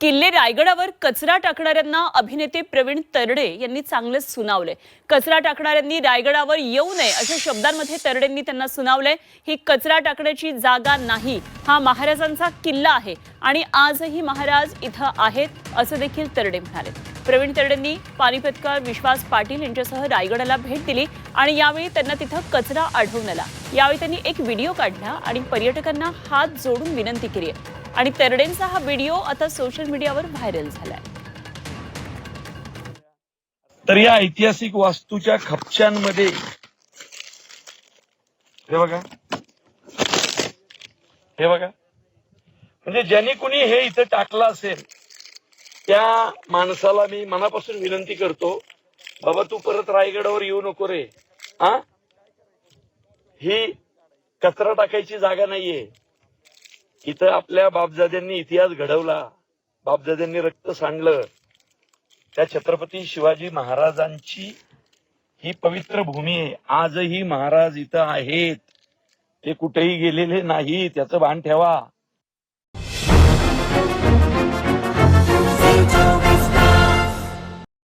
किल्ले रायगडावर कचरा टाकणाऱ्यांना अभिनेते प्रवीण तरडे यांनी चांगलेच सुनावले कचरा टाकणाऱ्यांनी रायगडावर येऊ नये अशा शब्दांमध्ये तरडेंनी त्यांना सुनावले ही कचरा टाकण्याची जागा नाही हा महाराजांचा किल्ला आहे आणि आजही महाराज इथं आहेत असं देखील तरडे म्हणाले. प्रवीण तरडेंनी पानिपतकर विश्वास पाटील यांच्यासह रायगडाला भेट दिली आणि यावेळी त्यांना तिथं कचरा आढळून आला. यावेळी त्यांनी एक व्हिडिओ काढला आणि पर्यटकांना हात जोडून विनंती केली आहे. आणि तेरडेंचा हा व्हिडिओ आता सोशल मीडियावर व्हायरल झालाय. तर या ऐतिहासिक वास्तूच्या खपच्यांमध्ये हे बघा. हे बघा. म्हणजे ज्यांनी कुणी हे इथं टाकलं असेल त्या माणसाला मी मनापासून विनंती करतो बाबा तू परत रायगडावर येऊ नको रे. हा? ही कचरा टाकायची जागा नाहीये. इथं आपल्या बापजाद्यांनी इतिहास घडवला बापजाद्यांनी रक्त सांडलं. त्या छत्रपती शिवाजी महाराजांची ही पवित्र भूमी आहे. आजही महाराज इथं आहेत. ते कुठेही गेलेले नाही त्याचं भान ठेवा.